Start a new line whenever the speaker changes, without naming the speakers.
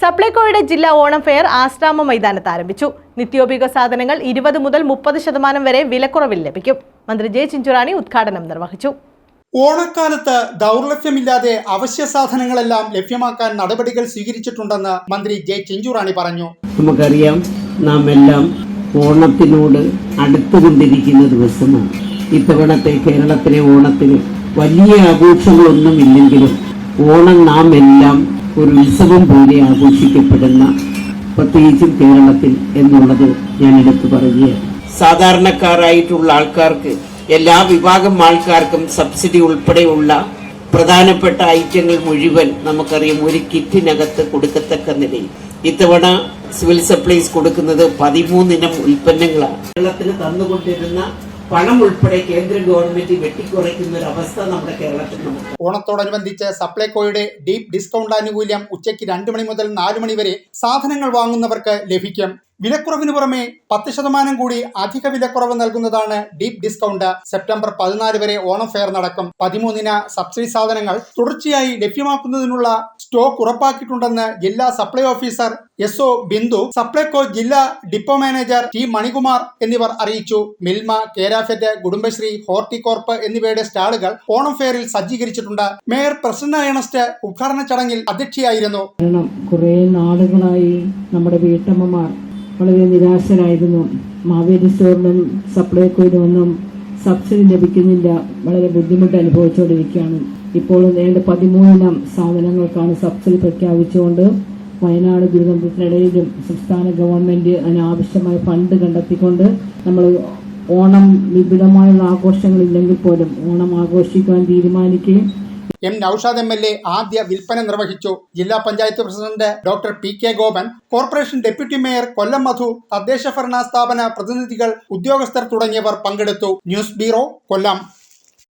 സപ്ലൈകോയുടെ ജില്ലാ ഓണം ഫെയർ ആശ്രാമ മൈതാനത്ത് ആരംഭിച്ചു. നിത്യോപയോഗ സാധനങ്ങൾ ഇരുപത് മുതൽ മുപ്പത് ശതമാനം വരെ വിലക്കുറവിൽ ലഭിക്കും. മന്ത്രി ജെ ചിഞ്ചുറാണി ഉദ്ഘാടനം നിർവഹിച്ചു.
ഓണക്കാലത്ത് ദൗർലഭ്യമില്ലാതെ അവശ്യ സാധനങ്ങളെല്ലാം ലഭ്യമാക്കാൻ നടപടികൾ സ്വീകരിച്ചിട്ടുണ്ടെന്ന് മന്ത്രി ജെ ചിഞ്ചുറാണി പറഞ്ഞു.
നമുക്കറിയാം നാം എല്ലാം ഓണത്തിനോട് അടുത്തുകൊണ്ടിരിക്കുന്ന ദിവസമാണ്. ഇത്തവണത്തെ കേരളത്തിലെ ഓണത്തിന് വലിയ ആഘോഷങ്ങളൊന്നുമില്ലെങ്കിലും ഓണം നാം എല്ലാം ഒരു ഉത്സവം പോലെ ആഘോഷിക്കപ്പെടുന്ന പ്രത്യേകിച്ചും കേരളത്തിൽ എന്നുള്ളത് ഞാൻ എടുത്തു പറയുകയാണ്. സാധാരണക്കാരായിട്ടുള്ള ആൾക്കാർക്ക് എല്ലാ വിഭാഗം ആൾക്കാർക്കും സബ്സിഡി ഉൾപ്പെടെയുള്ള പ്രധാനപ്പെട്ട ഐറ്റങ്ങൾ മുഴുവൻ നമുക്കറിയാം ഒരു കിറ്റിനകത്ത് കൊടുക്കത്തക്ക നിലയിൽ. ഇത്തവണ സിവിൽ സപ്ലൈസ് കൊടുക്കുന്നത് പതിമൂന്നിനം ഉൽപ്പന്നങ്ങളാണ്. കേരളത്തിന് തന്നുകൊണ്ടിരുന്ന പണം ഉൾപ്പെടെ കേന്ദ്ര ഗവൺമെന്റ് വെട്ടിക്കുറയ്ക്കുന്ന ഒരു അവസ്ഥ നമ്മുടെ കേരളത്തിൽ
ഓണത്തോടനുബന്ധിച്ച് സപ്ലൈകോയുടെ ഡീപ് ഡിസ്കൗണ്ട് ആനുകൂല്യം ഉച്ചയ്ക്ക് രണ്ട് മണി മുതൽ നാല് മണി വരെ സാധനങ്ങൾ വാങ്ങുന്നവർക്ക് ലഭിക്കും. വിലക്കുറവിന് പുറമെ പത്ത് ശതമാനം കൂടി അധിക വിലക്കുറവ് നൽകുന്നതാണ് ഡീപ് ഡിസ്കൗണ്ട്. സെപ്റ്റംബർ പതിനാല് വരെ ഓണം ഫെയർ നടക്കും. പതിമൂന്നിന് സബ്സിഡി സാധനങ്ങൾ തുടർച്ചയായി ലഭ്യമാക്കുന്നതിനുള്ള സ്റ്റോക്ക് ഉറപ്പാക്കിയിട്ടുണ്ടെന്ന് ജില്ലാ supply officer S O Bindu Supplyco ജില്ലാ ഡിപ്പോ മാനേജർ ടി മണികുമാർ എന്നിവർ അറിയിച്ചു. മിൽമ കേരാഫെറ്റ് കുടുംബശ്രീ ഹോർട്ടികോർപ്പ് എന്നിവയുടെ സ്റ്റാളുകൾ ഓണം ഫെയറിൽ സജ്ജീകരിച്ചിട്ടുണ്ട്. മേയർ പ്രസന്ന ഏണസ്റ്റ് ഉദ്ഘാടന ചടങ്ങിൽ അധ്യക്ഷയായിരുന്നു.
കുറേ നാളുകളായി നമ്മുടെ വീട്ടമ്മമാർ വളരെ നിരാശരായിരുന്നു. മാവേലി സ്റ്റോറിനും സപ്ലൈകോയിലും ഒന്നും സബ്സിഡി ലഭിക്കുന്നില്ല. വളരെ ബുദ്ധിമുട്ട് അനുഭവിച്ചുകൊണ്ടിരിക്കുകയാണ്. ഇപ്പോൾ നേരിട്ട് പതിമൂന്നിനം സാധനങ്ങൾക്കാണ് സബ്സിഡി പ്രഖ്യാപിച്ചുകൊണ്ട് വയനാട് ദുരന്തത്തിനിടയിലും സംസ്ഥാന ഗവൺമെന്റ് അതിനാവശ്യമായ ഫണ്ട് കണ്ടെത്തിക്കൊണ്ട് നമ്മൾ ഓണം വിപുലമായുള്ള ആഘോഷങ്ങളില്ലെങ്കിൽ പോലും ഓണം ആഘോഷിക്കാൻ തീരുമാനിക്കുകയും
M Noushad M L A ആദ്യ വിൽപ്പന നിർവഹിച്ചു. ജില്ലാ panchayat president doctor P K Gopan corporation deputy mayor Kollam Madhu തദ്ദേശ ഭരണ സ്ഥാപന പ്രതിനിധികൾ ഉദ്യോഗസ്ഥർ തുടങ്ങിയവർ പങ്കെടുത്തു. News bureau Kollam.